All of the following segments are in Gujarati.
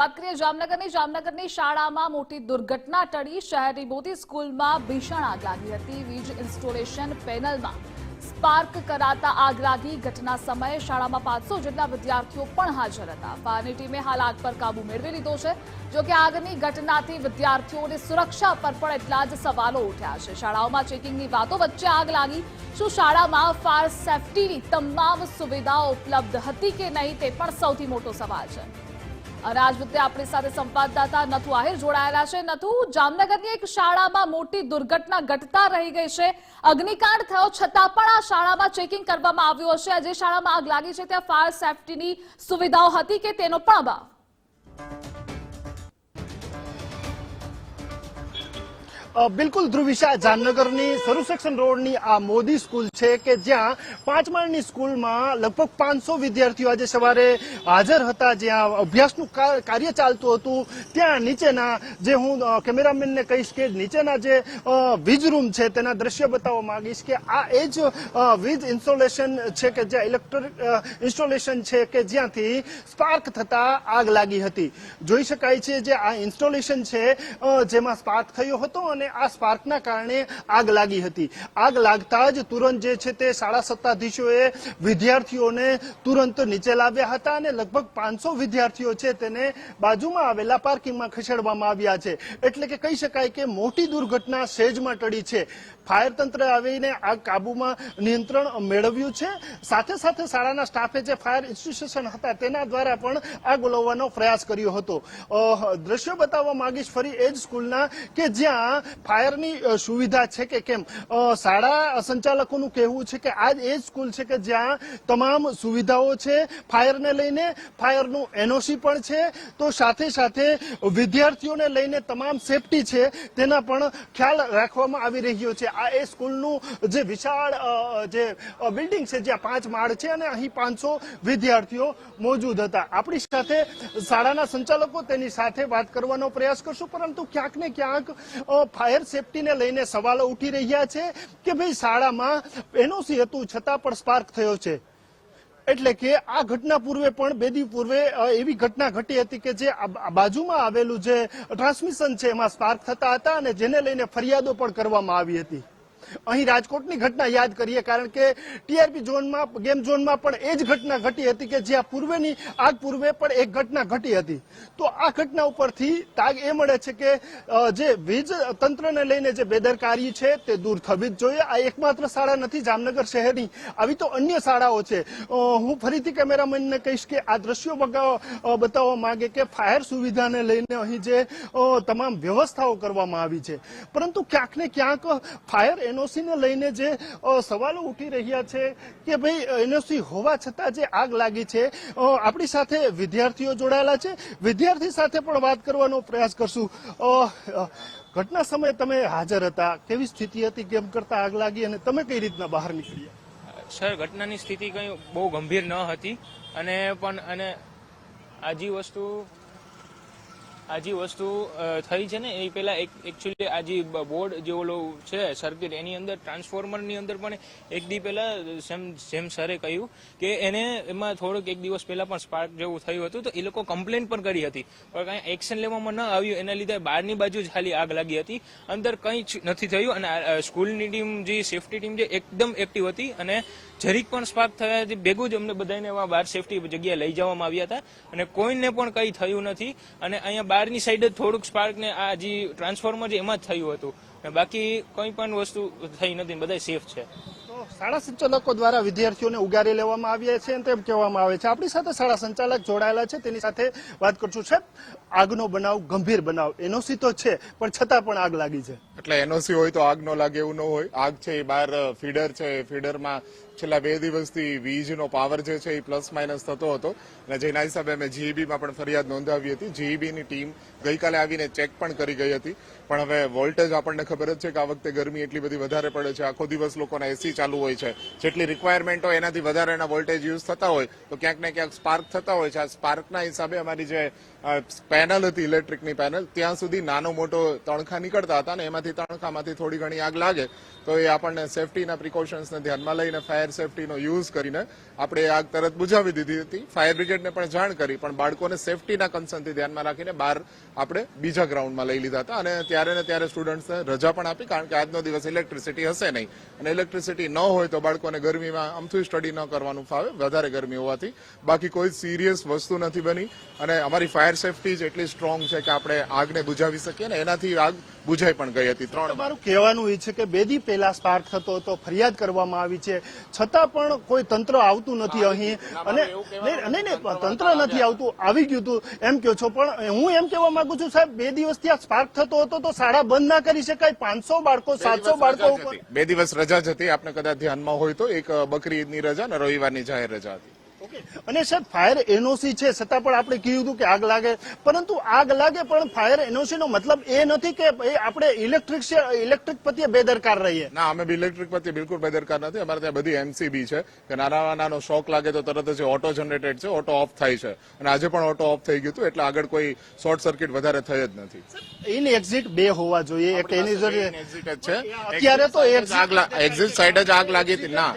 વાત કરીએ જામનગરની જામનગરની શાળામાં મોટી દુર્ઘટના ટળી. શહેરની મોટી સ્કૂલમાં ભીષણ આગ લાગી હતી. વીજ ઇન્સ્ટોલેશન પેનલમાં સ્પાર્ક કરાતા આગ લાગી. ઘટના સમયે શાળામાં પાંચસો જેટલા વિદ્યાર્થીઓ પણ હાજર હતા. ફાયરની ટીમે હાલ આગ પર કાબુ મેળવી લીધો છે. જોકે આગની ઘટનાથી વિદ્યાર્થીઓની સુરક્ષા પર પણ એટલા જ સવાલો ઉઠ્યા છે. શાળાઓમાં ચેકિંગની વાતો વચ્ચે આગ લાગી. શું શાળામાં ફાયર સેફટીની તમામ સુવિધાઓ ઉપલબ્ધ હતી કે નહીં તે પણ સૌથી મોટો સવાલ છે. અને આજ મુદ્દે આપણી સાથે સંવાદદાતા નથુ આહિર જોડાયેલા છે. નથુ, જામનગરની એક શાળામાં મોટી દુર્ઘટના ઘટતા રહી ગઈ છે. અગ્નિકાંડ થયો છતાં પણ આ શાળામાં ચેકિંગ કરવામાં આવ્યું હશે. જે શાળામાં આગ લાગી છે. ત્યાં ફાયર સેફટીની સુવિધાઓ હતી કે તેનો પણ અભાવ? બિલકુલ ધ્રુવિશા જામનગરની સરુસેક્શન રોડની આ મોદી સ્કૂલ છે કે જ્યાં પાંચ માળની સ્કૂલમાં લગભગ પાંચસો વિદ્યાર્થીઓ આજે સવારે હાજર હતા, જ્યાં અભ્યાસનું કાર્ય ચાલતું હતું. ત્યાં નીચેના જે હું કેમેરામેનને કહીશ કે નીચેના જે વીજ રૂમ છે તેના દ્રશ્ય બતાવવા માંગીશ કે આ એ જ વીજ ઇન્સ્ટોલેશન છે કે જ્યાં ઇલેક્ટ્રિક ઇન્સ્ટોલેશન છે કે જ્યાંથી સ્પાર્ક થતા આગ લાગી હતી. જોઈ શકાય છે જે આ ઇન્સ્ટોલેશન છે જેમાં સ્પાર્ક થયો હતો અને આ સ્પાર્કના કારણે આગ લાગી હતી. આગ લાગતા જ તુરંત જે છે તે શાળા સત્તાધીશોએ વિદ્યાર્થીઓને તુરંત નીચે લાવ્યા હતા અને લગભગ પાંચસો વિદ્યાર્થીઓ છે તેને બાજુમાં આવેલા પાર્કિંગમાં ખસેડવામાં આવ્યા છે. એટલે કે કહી શકાય કે મોટી દુર્ઘટના સેજમાં ટળી છે. ફાયર તંત્ર આવીને આગ કાબુમાં નિયંત્રણ મેળવ્યું છે. સાથે સાથે શાળાના સ્ટાફે જે ફાયર ઇન્સ્ટિટ્યુશન હતા તેના દ્વારા પણ આગ ઓલવવાનો પ્રયાસ કર્યો હતો. દ્રશ્યો બતાવવા માંગીશ ફરી એ જ સ્કૂલના કે જ્યાં ફાયરની સુવિધા છે કે કેમ? શાળા સંચાલકોનું કહેવું છે કે આ એ સ્કૂલ છે કે જ્યાં તમામ સુવિધાઓ છે ફાયરને લઈને, ફાયરનું એનઓસી પણ છે. તો સાથે સાથે વિદ્યાર્થીઓને લઈને તમામ સેફટી છે, તેના પણ ખ્યાલ રાખવામાં આવી રહ્યો છે. આ એ સ્કૂલનું જે વિશાળ જે બિલ્ડિંગ છે, જ્યાં પાંચ માળ છે અને અહીં પાંચસો વિદ્યાર્થીઓ મોજૂદ હતા. આપણી સાથે શાળાના સંચાલકો તેની સાથે વાત કરવાનો પ્રયાસ કરશું, પરંતુ ક્યાંક ને ક્યાંક ફાયર સેફટીને લઈને સવાલો ઉઠી રહ્યા છે કે ભાઈ શાળામાં એનઓસી હતું, છતાં પણ સ્પાર્ક થયો છે. એટલે કે આ ઘટના પૂર્વે પણ, બે દી પૂર્વે એવી ઘટના ઘટી હતી કે જે બાજુમાં આવેલું જે ટ્રાન્સમિશન છે, એમાં સ્પાર્ક થતા હતા અને જેને લઈને ફરિયાદો પણ કરવામાં આવી હતી. અહીં રાજકોટની ઘટના યાદ કરીએ, કારણ કે ટીઆરપી ઝોનમાં, ગેમ ઝોનમાં પણ એ જ ઘટના ઘટી હતી કે જ્યાં પૂર્વેની આગ પૂર્વે પણ એક ઘટના ઘટી હતી. તો આ ઘટના ઉપરથી તાગ એ મળે છે કે જે વીજ તંત્રને લઈને જે બેદરકારી છે તે દૂર થવી જ જોઈએ. આ એકમાત્ર શાળા નથી, જામનગર શહેરની. આવી તો અન્ય શાળાઓ છે. હું ફરીથી કેમેરામેનને કહીશ કે આ દ્રશ્યો બતાવવા માંગે કે ફાયર સુવિધાને લઈને અહીં જે તમામ વ્યવસ્થાઓ કરવામાં આવી છે. પરંતુ ક્યાંક ને ક્યાંક ફાયર એનઓસી ને લઈને જે સવાલો ઉઠી રહ્યા છે કે ભાઈ એનઓસી હોવા છતાં જે આગ લાગી છે આપણી સાથે વિદ્યાર્થીઓ જોડાયેલા છે. વિદ્યાર્થી સાથે પણ વાત કરવાનો પ્રયાસ કરશું. ઘટના સમયે તમે હાજર હતા. કેવી સ્થિતિ હતી? કેમ કરતા આગ લાગી? અને તમે કઈ રીતના બહાર નીકળ્યા? સર, ઘટનાની સ્થિતિ કંઈ બહુ ગંભીર ન હતી. અને પણ, અને આજી વસ્તુ આજી વસ્તુ થઈ છે ને, એ પહેલા એકચ્યુઅલી બોર્ડ જે ઓલો છે સર્કિટ એની અંદર ટ્રાન્સફોર્મરની અંદર પણ એક દી પહેલા સેમ જેમ સરે કહ્યું કે એને એમાં થોડોક એક દિવસ પહેલા પણ સ્પાર્ક જેવું થયું હતું, તો એ લોકો કમ્પ્લેન પણ કરી હતી. પણ કાંઈ એક્શન લેવામાં ન આવ્યું, એના લીધે બહારની બાજુ જ ખાલી આગ લાગી હતી. અંદર કંઈ જ નથી થયું અને સ્કૂલની ટીમ જે સેફટી ટીમ છે એકદમ એક્ટિવ હતી અને જરીક પણ સ્પાર્ક થયાથી ભેગું જ અમને બધાને બહાર સેફટી જગ્યાએ લઈ જવામાં આવ્યા હતા. અને કોઈને પણ કંઈ થયું નથી. અને અહીંયા બહારની સાઈડ જ થોડુંક સ્પાર્ક ને આ જે ટ્રાન્સફોર્મર છે એમાં જ થયું હતું. અને બાકી કંઈ પણ વસ્તુ થઈ નથી બધા સેફ છે. તો શાળા સંચાલકો દ્વારા વિદ્યાર્થીઓને ઉગારી લેવામાં આવ્યા છે અને તેમ કહેવામાં આવે છે. આપણી સાથે શાળા સંચાલક જોડાયેલા છે. તેની સાથે વાત કરશું છે. આગનો બનાવ ગંભીર બનાવ. એનઓસી તો છે પણ છતાં પણ આગ લાગી છે. એટલે એનઓસી હોય તો આગ ન લાગે એવું ન હોય. આગ છે એ બહાર ફીડર છે. ફીડરમાં છેલ્લા બે દિવસથી વીજનો પાવર જે છે એ પ્લસ માઇનસ થતો હતો. અને જેના હિસાબે અમે જીઈબીમાં પણ ફરિયાદ નોંધાવી હતી. જીઈબીની ટીમ ગઈકાલે આવીને ચેક પણ કરી ગઈ હતી. પણ હવે વોલ્ટેજ આપણને ખબર જ છે કે આ વખતે ગરમી એટલી બધી વધારે પડે છે. આખો દિવસ લોકોના એસી ચાલુ હોય છે. જેટલી રિક્વાયરમેન્ટ હોય એનાથી વધારેના વોલ્ટેજ યુઝ થતા હોય, તો ક્યાંક ને ક્યાંક સ્પાર્ક થતા હોય છે. આ સ્પાર્કના હિસાબે અમારી જે પેનલ હતી ઇલેક્ટ્રિકની પેનલ ત્યાં સુધી નાનો મોટો તણખા નીકળતા હતા અને એમાંથી તણખામાંથી થોડી ઘણી આગ લાગે. તો એ આપણને સેફટીના પ્રિકોશન્સને ધ્યાનમાં લઈને ફાયર ફાયર સેફટીનો યુઝ કરીને આપણે આગ તરત બુઝાવી દીધી હતી. ફાયર બ્રિગેડને પણ જાણ કરી, પણ બાળકોને સેફટીના કન્સર્નથી ધ્યાનમાં રાખીને બહાર આપણે બીજા ગ્રાઉન્ડમાં લઈ લીધા હતા. અને ત્યારે ને ત્યારે સ્ટુડન્ટ્સને રજા પણ આપી, કારણ કે આજનો દિવસ ઇલેક્ટ્રિસિટી હશે નહીં. અને ઇલેક્ટ્રિસિટી ન હોય તો બાળકોને ગરમીમાં અમથું સ્ટડી ન કરવાનું ફાવે, વધારે ગરમી હોવાથી. બાકી કોઈ સિરિયસ વસ્તુ નથી બની. અને અમારી ફાયર સેફટી જ એટલી સ્ટ્રોંગ છે કે આપણે આગને બુઝાવી શકીએ ને એનાથી આગ બુઝાઈ પણ ગઈ હતી. ત્રણ મારું કહેવાનું એ છે કે બે દી પહેલા સ્પાર્ક થતો હતો, ફરિયાદ કરવામાં આવી છે. છતાં પણ કોઈ તંત્ર આવતું નથી અહીં. અને નહીં નહીં, તંત્ર નથી આવતું. આવી ગયું હતું. એમ કહો છો. પણ હું એમ કહેવા માંગુ છું સાહેબ બે દિવસથી આ સ્પાર્ક થતો હતો તો શાળા બંધ ના કરી શકાય? પાંચસો બાળકો સાતસો બાળકો ઉપર? બે દિવસ રજા જ હતી. આપને કદાચ ધ્યાનમાં હોય તો એક બકરી ઈદની રજા અને રવિવારની જાહેર રજા હતી. અને સાહેબ ફાયર એનઓસી છે છતાં પણ આપણે કીધું હતું કે આગ લાગે. પરંતુ આગ લાગે પણ ફાયર એનઓસી નો મતલબ એ નથી કે આપણે ઇલેક્ટ્રિક ઇલેક્ટ્રિક પ્રત્યે બેદરકાર રહીએ. ના અમે ઇલેક્ટ્રિક પ્રત્યે બિલકુલ બેદરકાર નથી. અમારે ત્યાં બધી એમસીબી છે. કે નાના નાનો શોક લાગે તો તરત જ ઓટો જનરેટેડ છે ઓટો ઓફ થાય છે. અને આજે પણ ઓટો ઓફ થઈ ગયું હતું એટલે આગળ કોઈ શોર્ટ સર્કિટ વધારે થઈ જ નથી. ઇન એક્ઝિટ બે હોવા જોઈએ. એક એની એક્ઝિટ છે. અત્યારે તો એક્ઝિટ સાઈડ જ આગ લાગી હતી. ના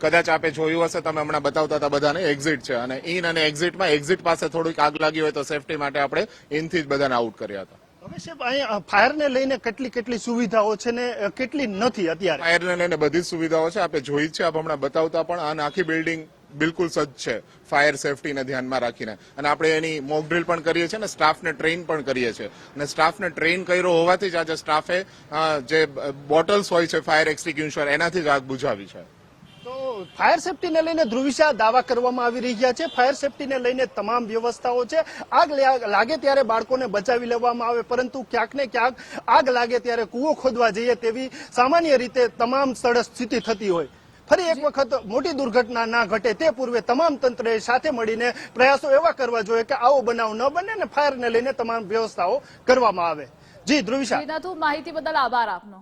કદાચ આપે જોયું હશે તમે હમણાં બતાવતા હતા બધાને. એક્ઝિટ છે. અને ઇન અને એક્ઝિટમાં એક્ઝિટ પાસે થોડીક આગ લાગી હોય તો સેફટી માટે આપણે ઇનથી જ બધાને આઉટ કર્યા હતા. હવે સાહેબ અહીંયા ફાયરને લઈને કેટલી કેટલી સુવિધાઓ છે ને કેટલી નથી અત્યારે? ફાયરને લઈને બધી જ સુવિધાઓ છે. આપણે જોઈ છે આપ હમણાં બતાવતા પણ આ આખી બિલ્ડિંગ બિલકુલ સજ્જ છે ફાયર સેફટીને ધ્યાનમાં રાખીને. અને આપણે એની મોક ડ્રિલ પણ કરીએ છીએ અને સ્ટાફને ટ્રેન પણ કરીએ છીએ. અને સ્ટાફને ટ્રેન કર્યો હોવાથી જ આજે સ્ટાફે જે બોટલ્સ હોય છે ફાયર એક્સટિંગ્યુશર એનાથી જ આગ બુઝાવી છે. ફાયર સેફટીને લઈને ધ્રુવિશા દાવા કરવામાં આવી રહ્યા છે. ફાયર સેફટીને લઈને તમામ વ્યવસ્થાઓ છે. આગ લાગે ત્યારે બાળકોને બચાવી લેવામાં આવે, પરંતુ ક્યાંક ને ક્યાંક આગ લાગે ત્યારે કૂવો ખોદવા જઈએ તેવી સામાન્ય રીતે તમામ સ્થળે સ્થિતિ થતી હોય. ફરી એક વખત મોટી દુર્ઘટના ના ઘટે તે પૂર્વે તમામ તંત્રએ સાથે મળીને પ્રયાસો એવા કરવા જોઈએ કે આવો બનાવ ન બને અને ફાયરને લઈને તમામ વ્યવસ્થાઓ કરવામાં આવે. જી, ધ્રુવિશા. માહિતી બદલ આભાર આપનો.